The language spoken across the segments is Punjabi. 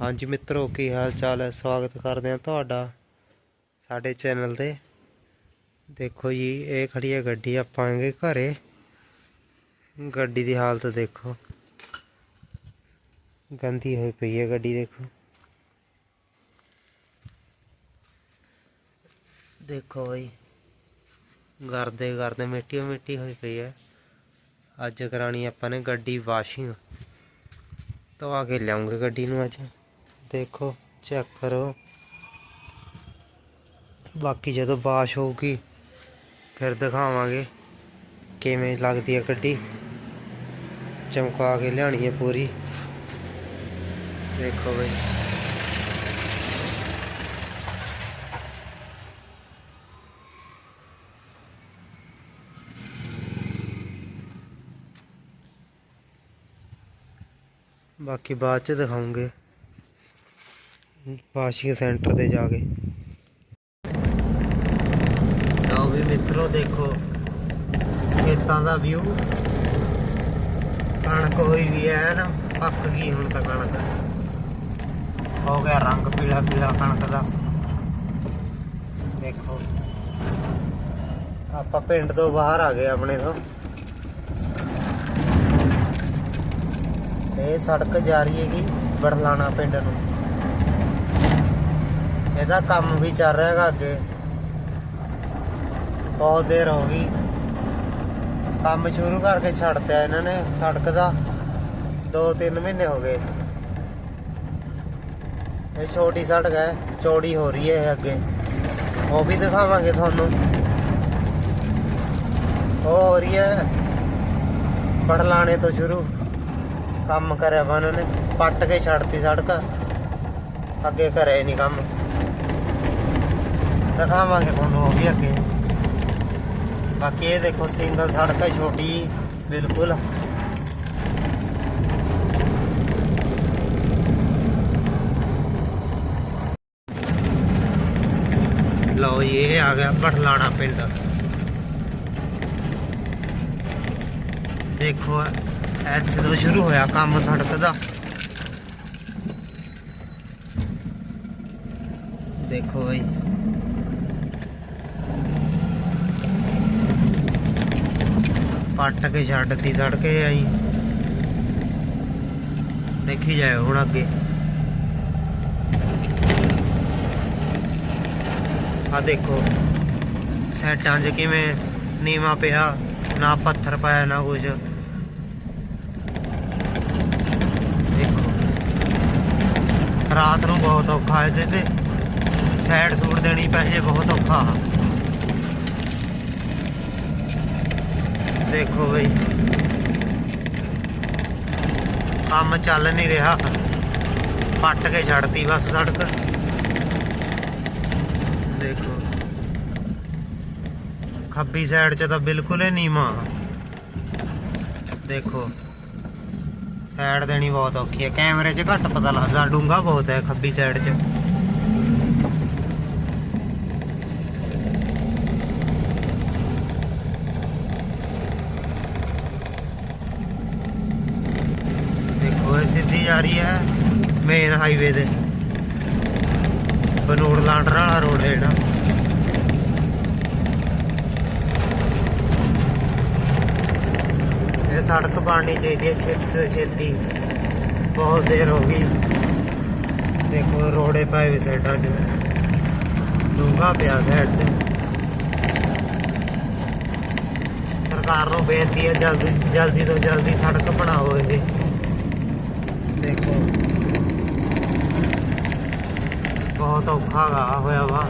ਹਾਂਜੀ ਮਿੱਤਰੋ, ਕੀ ਹਾਲ ਚਾਲ ਹੈ? ਸਵਾਗਤ ਕਰਦੇ ਹਾਂ ਤੁਹਾਡਾ ਸਾਡੇ ਚੈਨਲ ਤੇ। ਦੇਖੋ ਜੀ, ਇਹ ਖੜੀ ਹੈ ਗੱਡੀ ਆਪਾਂ ਆਂਗੇ ਘਰੇ। ਗੱਡੀ ਦੀ ਹਾਲਤ ਦੇਖੋ। ਗੰਦੀ ਹੋਈ ਪਈ ਹੈ ਗੱਡੀ, ਦੇਖੋ। ਦੇਖੋ ਬਈ, ਗਰਦੇ ਗਰਦੇ ਮਿੱਟੀ ਮਿੱਟੀ ਹੋਈ ਪਈ ਹੈ। ਅੱਜ ਕਰਾਣੀ ਆਪਾਂ ਨੇ ਗੱਡੀ ਵਾਸ਼ਿੰਗ। ਧਵਾ ਕੇ ਲਿਆਉਂਗੇ ਗੱਡੀ ਨੂੰ ਅੱਜ। ਦੇਖੋ ਚੈੱਕ ਕਰੋ ਬਾਕੀ ਜਦੋਂ ਵਾਸ਼ ਹੋਊਗੀ ਫਿਰ ਦਿਖਾਵਾਂਗੇ ਕਿਵੇਂ ਲੱਗਦੀ ਹੈ ਗੱਡੀ ਚਮਕਾ ਕੇ ਲਿਆਣੀ ਹੈ ਪੂਰੀ ਦੇਖੋ ਬਈ ਬਾਕੀ ਬਾਅਦ ਚ ਦਿਖਾਉਂਗੇ ਵਾਸ਼ਿੰਗ ਸੈਂਟਰ ਤੇ ਜਾ ਕੇ। ਲਓ ਵੀ ਮਿੱਤਰੋ ਦੇਖੋ, ਖੇਤਾਂ ਦਾ ਵਿਊ ਕਣਕ ਹੋਈ ਵੀ ਐ ਨਾ, ਪੱਕ ਗਈ ਹੁਣ ਤਾਂ ਕਣਕ। ਹੋ ਗਿਆ ਰੰਗ ਪੀਲਾ ਪੀਲਾ ਕਣਕ ਦਾ। ਦੇਖੋ। ਆਪਾਂ ਪਿੰਡ ਤੋਂ ਬਾਹਰ ਆ ਗਏ ਆਪਣੇ ਤੋਂ। ਇਹ ਸੜਕ ਜਾ ਰਹੀ ਹੈਗੀ ਬੜਲਾਣਾ ਪਿੰਡ ਨੂੰ। ਇਹਦਾ ਕੰਮ ਵੀ ਚੱਲ ਰਿਹਾ ਹੈਗਾ ਅੱਗੇ। ਬਹੁਤ ਦੇਰ ਹੋ ਗਈ। ਕੰਮ ਸ਼ੁਰੂ ਕਰਕੇ ਛੱਡਤਿਆ ਇਹਨਾਂ ਨੇ, ਸੜਕ ਦਾ। 2-3 ਮਹੀਨੇ ਹੋ ਗਏ। ਇਹ ਛੋਟੀ ਸੜਕ ਹੈ, ਚੌੜੀ ਹੋ ਰਹੀ ਹੈ ਇਹ ਅੱਗੇ। ਉਹ ਵੀ ਦਿਖਾਵਾਂਗੇ ਤੁਹਾਨੂੰ। ਉਹ ਹੋ ਰਹੀ ਹੈ ਪੜਲਾਣੇ ਤੋਂ ਸ਼ੁਰੂ। ਕੰਮ ਕਰਿਆ ਵਾ ਉਹਨਾਂ ਨੇ, ਪੱਟ ਕੇ ਛੱਡਤੀ ਸੜਕ। ਅੱਗੇ ਕਰਿਆ ਨਹੀਂ ਕੰਮ। ਦਿਖਾਵਾਂਗੇ ਤੁਹਾਨੂੰ ਉਹ ਵੀ ਅੱਗੇ। ਬਾਕੀ ਇਹ ਦੇਖੋ ਸਿੰਗਲ ਸੜਕ ਹੈ ਛੋਟੀ ਬਿਲਕੁਲ। ਲਓ ਜੀ, ਇਹ ਆ ਗਿਆ ਬਠਲਾਣਾ ਪਿੰਡ। ਦੇਖੋ ਇੱਥੇ ਤੋਂ ਸ਼ੁਰੂ ਹੋਇਆ ਕੰਮ ਸੜਕ ਦਾ। ਦੇਖੋ ਬਈ। ਪੱਟ ਕੇ ਛੱਡਤੀ ਸੜਕੇ ਆਈ। ਦੇਖੀ ਜਾਏ ਹੁਣ ਅੱਗੇ। ਆ ਦੇਖੋ, ਸੈਟਾਂ 'ਚ ਕਿਵੇਂ ਨੀਵਾ ਪਿਆ, ਨਾ ਪੱਥਰ ਪਾਇਆ, ਨਾ ਕੁਝ ਦੇਖੋ। ਰਾਤ ਨੂੰ ਬਹੁਤ ਔਖਾ ਹੈ, ਤੇ ਸਾਈਡ ਸੂਟ ਦੇਣੀ ਪੈਸੇ ਬਹੁਤ ਔਖਾ। ਦੇਖੋ ਬਈ ਕੰਮ ਚੱਲ ਨਹੀਂ ਰਿਹਾ ਪੱਟ ਕੇ ਛੱਡਤੀ ਬਸ ਸੜਕ ਦੇਖੋ ਖੱਬੀ ਸਾਈਡ 'ਚ ਤਾਂ ਬਿਲਕੁਲ ਹੀ ਨੀਵਾਂ ਦੇਖੋ ਸਾਈਡ ਦੇਣੀ ਬਹੁਤ ਔਖੀ ਹੈ ਕੈਮਰੇ 'ਚ ਘੱਟ ਪਤਾ ਲੱਗਦਾ ਡੂੰਗਾ ਬਹੁਤ ਹੈ ਖੱਬੀ ਸਾਈਡ 'ਚ ਦੇਖੋ ਜਾ ਰਹੀ ਹੈ ਮੇਨ ਹਾਈਵੇ ਤੇ। ਬਨੂੜ ਲਾਂਡਰ ਵਾਲਾ ਰੋਡ ਹੈ ਜਿਹੜਾ। ਇਹ ਸੜਕ ਬਣਨੀ ਚਾਹੀਦੀ ਹੈ, ਛੇਤੀ ਤੋਂ ਛੇਤੀ। ਬਹੁਤ ਦੇਰ ਹੋ ਗਈ। ਦੇਖੋ, ਰੋੜੇ ਪਾਏ ਵੀ ਸਾਈਡਾਂ 'ਚ। ਡੂੰਘਾ ਪਿਆ ਸਾਈਡ ਤੇ ਸਰਕਾਰ ਨੂੰ ਬੇਨਤੀ ਹੈ, ਜਲਦੀ ਜਲਦੀ ਤੋਂ ਜਲਦੀ ਸੜਕ ਬਣਾਓ ਇਹ ਦੇਖੋ ਬਹੁਤ ਔਖਾ ਗਾ ਹੋਇਆ ਵਾ।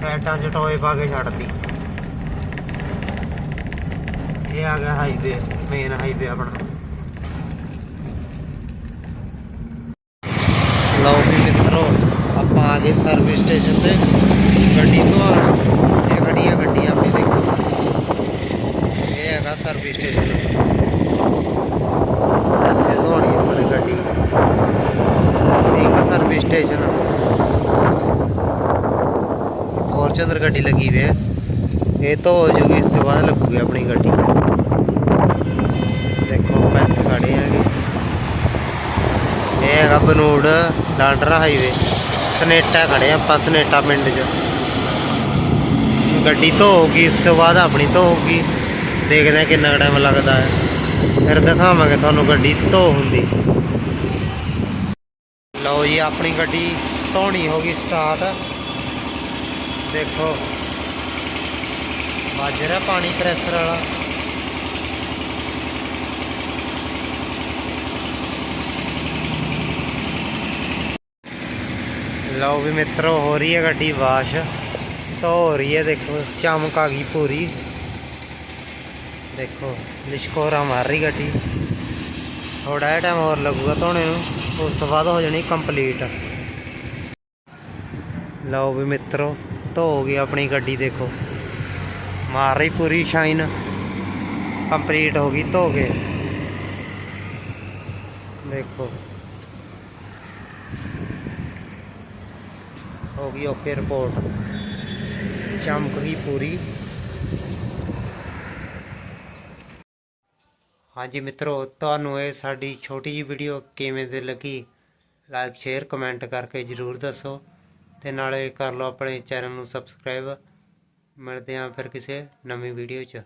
ਸਾਈਡਾਂ 'ਚ ਟੋਏ ਪਾ ਕੇ ਛੱਡਤੀ। ਇਹ ਆ ਗਿਆ ਹਾਈਵੇ ਮੇਨ ਹਾਈਵੇ ਆਪਣਾ। ਲਓ ਵੀ ਮਿੱਤਰੋ, ਆਪਾਂ ਆ ਗਏ ਸਰਵਿਸ ਸਟੇਸ਼ਨ ਤੇ। ਗੱਡੀ ਤੋਂ ਇਹ ਖੜੀ ਹੈ ਗੱਡੀ ਆਪਣੀ ਦੇਖੋ ਇਹ ਹੈਗਾ ਸਰਵਿਸ ਸਟੇਸ਼ਨ ਇੱਥੇ ਧੋਣੀ ਆਪਣੀ ਗੱਡੀ ਸਿੰਘ ਸਰਵਿਸ ਸਟੇਸ਼ਨ ਫੋਰਚੂਨਰ ਗੱਡੀ ਲੱਗੀ ਹੋਈ ਹੈ। ਇਹ ਤੋਂ ਹੋ ਜੂਗੀ, ਇਸ ਤੋਂ ਬਾਅਦ ਲੱਗੂਗੀ ਆਪਣੀ ਗੱਡੀ। ਦੇਖੋ ਪੈਂਟ ਖੜੇ ਹੈਗੇ। ਹੈਗਾ ਬਨੂੜ ਲਾਂਡਰਾ ਹਾਈਵੇ ਸਨੇਟਾ ਖੜੇ ਆਪਾਂ, ਸਨੇਟਾ ਪਿੰਡ 'ਚ। ਗੱਡੀ ਧੋਊਗੀ, ਇਸ ਤੋਂ ਬਾਅਦ ਆਪਣੀ ਧੋਊਗੀ। ਦੇਖਦੇ ਆ ਕਿੰਨਾ ਟਾਈਮ ਲੱਗਦਾ ਹੈ। ਫਿਰ ਦਿਖਾਵਾਂਗੇ ਤੁਹਾਨੂੰ ਗੱਡੀ ਧੋ ਹੁੰਦੀ। ਲਓ ਜੀ, ਆਪਣੀ ਗੱਡੀ ਧੋਣੀ ਹੋ ਗਈ ਸਟਾਰਟ ਦੇਖੋ। ਵੱਜ ਰਿਹਾ ਪਾਣੀ ਪ੍ਰੈਸ਼ਰ ਵਾਲਾ। ਲਓ ਵੀ ਮਿੱਤਰੋ, ਹੋ ਰਹੀ ਹੈ ਗੱਡੀ ਵਾਸ਼। ਧੋ ਹੋ ਰਹੀ ਹੈ ਦੇਖੋ, ਚਮਕ ਆ ਗਈ ਪੂਰੀ। ਦੇਖੋ, ਲਿਸ਼ਕੋਰਾ ਮਾਰ ਰਹੀ ਗੱਡੀ। ਥੋੜਾ ਜਿਹਾ ਟਾਈਮ ਹੋਰ ਲੱਗੂਗਾ ਧੋਣੇ ਨੂੰ। ਉਸ ਤੋਂ ਬਾਅਦ ਹੋ ਜਾਣੀ ਕੰਪਲੀਟ ਲਓ ਵੀ ਮਿੱਤਰੋ ਧੋ ਗਈ ਆਪਣੀ ਗੱਡੀ, ਦੇਖੋ। ਮਾਰ ਰਹੀ ਪੂਰੀ ਸ਼ਾਈਨ। ਕੰਪਲੀਟ ਹੋ ਗਈ, ਧੋ ਕੇ। ਦੇਖੋ। ਹੋ ਗਈ ਓਕੇ ਰਿਪੋਰਟ। ਚਮਕ ਗਈ ਪੂਰੀ। ਹਾਂਜੀ ਮਿੱਤਰੋ, ਤੁਹਾਨੂੰ ਇਹ ਸਾਡੀ ਛੋਟੀ ਜਿਹੀ ਵੀਡੀਓ ਕਿਵੇਂ ਦੀ ਲੱਗੀ? ਲਾਈਕ ਸ਼ੇਅਰ ਕਮੈਂਟ ਕਰਕੇ ਜਰੂਰ ਦੱਸੋ। ਤੇ ਨਾਲੇ ਕਰ ਲਓ ਆਪਣੇ ਚੈਨਲ ਨੂੰ ਸਬਸਕ੍ਰਾਈਬ। ਮਿਲਦੇ ਹਾਂ ਫਿਰ ਕਿਸੇ ਨਵੀਂ ਵੀਡੀਓ 'ਚ।